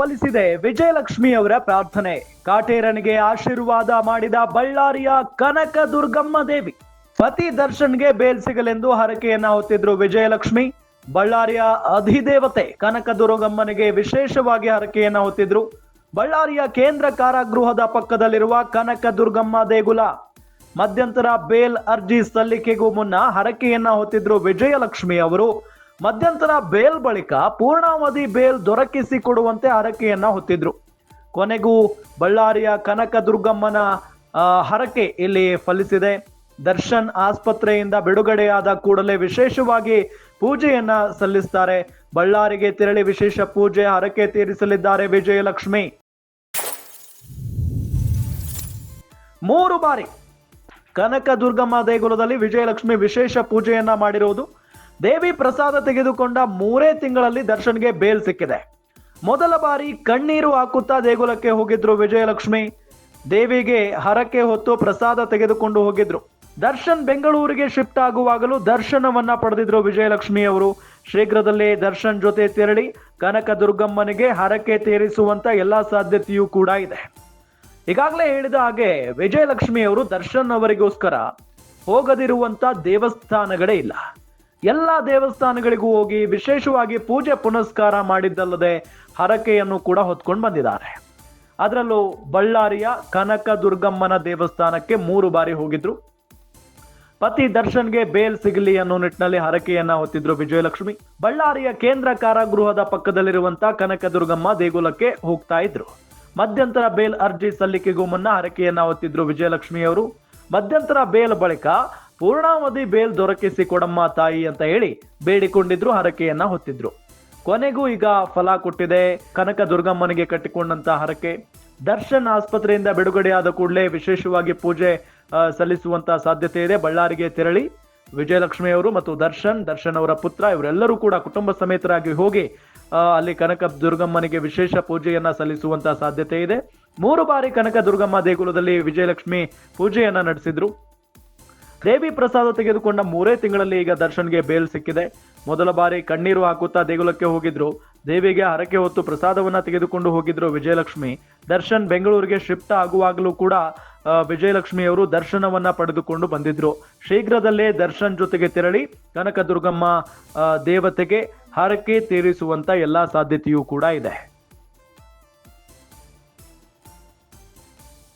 ಫಲಿಸಿದೆ. ವಿಜಯಲಕ್ಷ್ಮಿ ಅವರ ಪ್ರಾರ್ಥನೆ. ಕಾಟೇರನಿಗೆ ಆಶೀರ್ವಾದ ಮಾಡಿದ ಬಳ್ಳಾರಿಯ ಕನಕ ದುರ್ಗಮ್ಮ ದೇವಿ. ಪತಿ ದರ್ಶನ್ಗೆ ಬೇಲ್ ಸಿಗಲೆಂದು ಹರಕೆಯನ್ನ ಹೊತ್ತಿದ್ರು ವಿಜಯಲಕ್ಷ್ಮಿ. ಬಳ್ಳಾರಿಯ ಅಧಿದೇವತೆ ಕನಕ ದುರ್ಗಮ್ಮನಿಗೆ ವಿಶೇಷವಾಗಿ ಹರಕೆಯನ್ನ ಹೊತ್ತಿದ್ರು. ಬಳ್ಳಾರಿಯ ಕೇಂದ್ರ ಕಾರಾಗೃಹದ ಪಕ್ಕದಲ್ಲಿರುವ ಕನಕ ದುರ್ಗಮ್ಮ ದೇಗುಲ. ಮಧ್ಯಂತರ ಬೇಲ್ ಅರ್ಜಿ ಸಲ್ಲಿಕೆಗೂ ಮುನ್ನ ಹರಕೆಯನ್ನ ಹೊತ್ತಿದ್ರು ವಿಜಯಲಕ್ಷ್ಮಿ ಅವರು. ಮಧ್ಯಂತರ ಬೇಲ್ ಬಳಿಕ ಪೂರ್ಣಾವಧಿ ಬೇಲ್ ದೊರಕಿಸಿ ಕೊಡುವಂತೆ ಹರಕೆಯನ್ನ ಹೊತ್ತಿದ್ರು. ಕೊನೆಗೂ ಬಳ್ಳಾರಿಯ ಕನಕ ದುರ್ಗಮ್ಮನ ಹರಕೆ ಇಲ್ಲಿ ಫಲಿಸಿದೆ. ದರ್ಶನ್ ಆಸ್ಪತ್ರೆಯಿಂದ ಬಿಡುಗಡೆಯಾದ ಕೂಡಲೇ ವಿಶೇಷವಾಗಿ ಪೂಜೆಯನ್ನ ಸಲ್ಲಿಸ್ತಾರೆ. ಬಳ್ಳಾರಿಗೆ ತೆರಳಿ ವಿಶೇಷ ಪೂಜೆ, ಹರಕೆ ತೀರಿಸಲಿದ್ದಾರೆ ವಿಜಯಲಕ್ಷ್ಮಿ. ಮೂರು ಬಾರಿ ಕನಕ ದುರ್ಗಮ್ಮ ದೇಗುಲದಲ್ಲಿ ವಿಜಯಲಕ್ಷ್ಮಿ ವಿಶೇಷ ಪೂಜೆಯನ್ನ ಮಾಡಿರುವುದು ದೇವಿ ಪ್ರಸಾದ ತೆಗೆದುಕೊಂಡ ಮೂರೇ ತಿಂಗಳಲ್ಲಿ ದರ್ಶನ್ಗೆ ಬೇಲ್ ಸಿಕ್ಕಿದೆ. ಮೊದಲ ಬಾರಿ ಕಣ್ಣೀರು ಹಾಕುತ್ತಾ ದೇಗುಲಕ್ಕೆ ಹೋಗಿದ್ರು ವಿಜಯಲಕ್ಷ್ಮಿ. ದೇವಿಗೆ ಹರಕೆ ಹೊತ್ತು ಪ್ರಸಾದ ತೆಗೆದುಕೊಂಡು ಹೋಗಿದ್ರು. ದರ್ಶನ್ ಬೆಂಗಳೂರಿಗೆ ಶಿಫ್ಟ್ ಆಗುವಾಗಲೂ ದರ್ಶನವನ್ನ ಪಡೆದಿದ್ರು ವಿಜಯಲಕ್ಷ್ಮಿ ಅವರು. ಶೀಘ್ರದಲ್ಲೇ ದರ್ಶನ್ ಜೊತೆ ತೆರಳಿ ಕನಕ ದುರ್ಗಮ್ಮನಿಗೆ ಹರಕೆ ತೀರಿಸುವಂತ ಎಲ್ಲಾ ಸಾಧ್ಯತೆಯೂ ಕೂಡ ಇದೆ. ಈಗಾಗಲೇ ಹೇಳಿದ ಹಾಗೆ ವಿಜಯಲಕ್ಷ್ಮಿ ಅವರು ದರ್ಶನ್ ಅವರಿಗೋಸ್ಕರ ಹೋಗದಿರುವಂತ ದೇವಸ್ಥಾನಗಳೇ ಇಲ್ಲ. ಎಲ್ಲ ದೇವಸ್ಥಾನಗಳಿಗೂ ಹೋಗಿ ವಿಶೇಷವಾಗಿ ಪೂಜೆ ಪುನಸ್ಕಾರ ಮಾಡಿದ್ದಲ್ಲದೆ ಹರಕೆಯನ್ನು ಕೂಡ ಹೊತ್ಕೊಂಡು ಬಂದಿದ್ದಾರೆ. ಅದರಲ್ಲೂ ಬಳ್ಳಾರಿಯ ಕನಕ ದುರ್ಗಮ್ಮನ ದೇವಸ್ಥಾನಕ್ಕೆ ಮೂರು ಬಾರಿ ಹೋಗಿದ್ರು. ಪತಿ ದರ್ಶನ್ಗೆ ಬೇಲ್ ಸಿಗಲಿ ಅನ್ನೋ ನಿಟ್ಟಿನಲ್ಲಿ ಹರಕೆಯನ್ನ ಹೊತ್ತಿದ್ರು ವಿಜಯಲಕ್ಷ್ಮಿ. ಬಳ್ಳಾರಿಯ ಕೇಂದ್ರ ಕಾರಾಗೃಹದ ಪಕ್ಕದಲ್ಲಿರುವಂತ ಕನಕ ದುರ್ಗಮ್ಮ ದೇಗುಲಕ್ಕೆ ಹೋಗ್ತಾ ಇದ್ರು. ಮಧ್ಯಂತರ ಬೇಲ್ ಅರ್ಜಿ ಸಲ್ಲಿಕೆಗೂ ಮುನ್ನ ಹರಕೆಯನ್ನ ಹೊತ್ತಿದ್ರು ವಿಜಯಲಕ್ಷ್ಮಿ ಅವರು ಮಧ್ಯಂತರ ಬೇಲ್ ಬಳಿಕ ಪೂರ್ಣಾವಧಿ ಬೇಲ್ ದೊರಕಿಸಿ ಕೊಡಮ್ಮ ತಾಯಿ ಅಂತ ಹೇಳಿ ಬೇಡಿಕೊಂಡಿದ್ರು, ಹರಕೆಯನ್ನ ಹೊತ್ತಿದ್ರು. ಕೊನೆಗೂ ಈಗ ಫಲ ಕೊಟ್ಟಿದೆ. ಕನಕ ದುರ್ಗಮ್ಮನಿಗೆ ಕಟ್ಟಿಕೊಂಡಂತ ಹರಕೆ. ದರ್ಶನ್ ಆಸ್ಪತ್ರೆಯಿಂದ ಬಿಡುಗಡೆಯಾದ ಕೂಡಲೇ ವಿಶೇಷವಾಗಿ ಪೂಜೆ ಸಲ್ಲಿಸುವಂತ ಸಾಧ್ಯತೆ ಇದೆ. ಬಳ್ಳಾರಿಗೆ ತೆರಳಿ ವಿಜಯಲಕ್ಷ್ಮಿ ಅವರು ಮತ್ತು ದರ್ಶನ್ ದರ್ಶನ್ ಅವರ ಪುತ್ರ, ಇವರೆಲ್ಲರೂ ಕೂಡ ಕುಟುಂಬ ಸಮೇತರಾಗಿ ಹೋಗಿ ಅಲ್ಲಿ ಕನಕ ದುರ್ಗಮ್ಮನಿಗೆ ವಿಶೇಷ ಪೂಜೆಯನ್ನ ಸಲ್ಲಿಸುವಂತ ಸಾಧ್ಯತೆ ಇದೆ. ಮೂರು ಬಾರಿ ಕನಕ ದುರ್ಗಮ್ಮ ದೇಗುಲದಲ್ಲಿ ವಿಜಯಲಕ್ಷ್ಮಿ ಪೂಜೆಯನ್ನ ನಡೆಸಿದ್ರು. ದೇವಿ ಪ್ರಸಾದ ತೆಗೆದುಕೊಂಡ ಮೂರೇ ತಿಂಗಳಲ್ಲಿ ಈಗ ದರ್ಶನ್ಗೆ ಬೇಲ್ ಸಿಕ್ಕಿದೆ. ಮೊದಲ ಬಾರಿ ಕಣ್ಣೀರು ಹಾಕುತ್ತಾ ದೇಗುಲಕ್ಕೆ ಹೋಗಿದ್ರು. ದೇವಿಗೆ ಹರಕೆ ಹೊತ್ತು ಪ್ರಸಾದವನ್ನ ತೆಗೆದುಕೊಂಡು ಹೋಗಿದ್ರು ವಿಜಯಲಕ್ಷ್ಮಿ. ದರ್ಶನ್ ಬೆಂಗಳೂರಿಗೆ ಶಿಫ್ಟ್ ಆಗುವಾಗಲೂ ಕೂಡ ವಿಜಯಲಕ್ಷ್ಮಿ ಅವರು ದರ್ಶನವನ್ನ ಪಡೆದುಕೊಂಡು ಬಂದಿದ್ರು. ಶೀಘ್ರದಲ್ಲೇ ದರ್ಶನ್ ಜೊತೆಗೆ ತೆರಳಿ ಕನಕದುರ್ಗಮ್ಮ ದೇವತೆಗೆ ಹರಕೆ ತೀರಿಸುವಂತ ಎಲ್ಲಾ ಸಾಧ್ಯತೆಯೂ ಕೂಡ ಇದೆ.